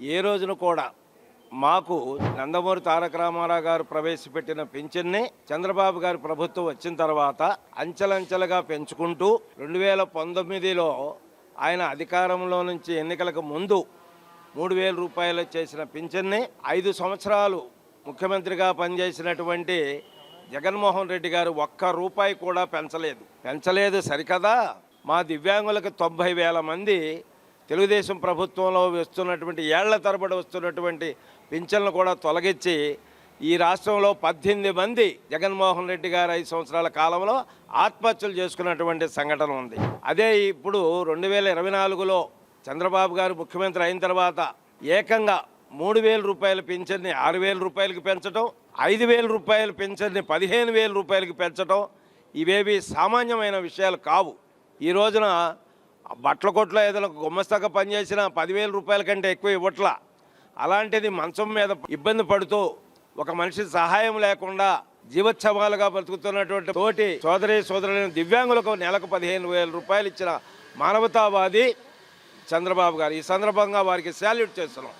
ఏ రోజున కూడా మాకు నందమూరి తారక రామారావు గారు ప్రవేశపెట్టిన పింఛన్ని చంద్రబాబు గారి ప్రభుత్వం వచ్చిన తర్వాత అంచెలంచెలుగా పెంచుకుంటూ రెండు వేల పంతొమ్మిదిలో ఆయన అధికారంలో నుంచి ఎన్నికలకు ముందు మూడు వేల రూపాయలు చేసిన పింఛన్ని ఐదు సంవత్సరాలు ముఖ్యమంత్రిగా పనిచేసినటువంటి జగన్మోహన్ రెడ్డి గారు ఒక్క రూపాయి కూడా పెంచలేదు. పెంచలేదు సరికదా? మా దివ్యాంగులకు తొంభై వేల మంది తెలుగుదేశం ప్రభుత్వంలో వస్తున్నటువంటి ఏళ్ళ తరబడి వస్తున్నటువంటి పింఛన్లు కూడా తొలగించి ఈ రాష్ట్రంలో పద్దెనిమిది మంది జగన్మోహన్ రెడ్డి గారు ఐదు సంవత్సరాల కాలంలో ఆత్మహత్యలు చేసుకున్నటువంటి సంఘటన ఉంది. అదే ఇప్పుడు రెండు వేల ఇరవై నాలుగులో చంద్రబాబు గారు ముఖ్యమంత్రి అయిన తర్వాత ఏకంగా మూడు వేల రూపాయల పింఛన్ని ఆరు వేల రూపాయలకి పెంచడం ఐదు వేల రూపాయల పింఛన్ని పదిహేను వేల రూపాయలకి పెంచడం ఇవేవి సామాన్యమైన విషయాలు కావు. ఈ రోజున బట్టల కొట్లో ఏదైనా గుమ్మస్తాగా పనిచేసిన పదివేల రూపాయల కంటే ఎక్కువ ఇవ్వట్లా. అలాంటిది మంచం మీద ఇబ్బంది పడుతూ ఒక మనిషి సహాయం లేకుండా జీవోత్సవాలుగా బతుకుతున్నటువంటి తోటి సోదరి సోదరులైన దివ్యాంగులకు నెలకు పదిహేను వేల రూపాయలు ఇచ్చిన మానవతావాది చంద్రబాబు గారు. ఈ సందర్భంగా వారికి శాల్యూట్ చేస్తున్నాం.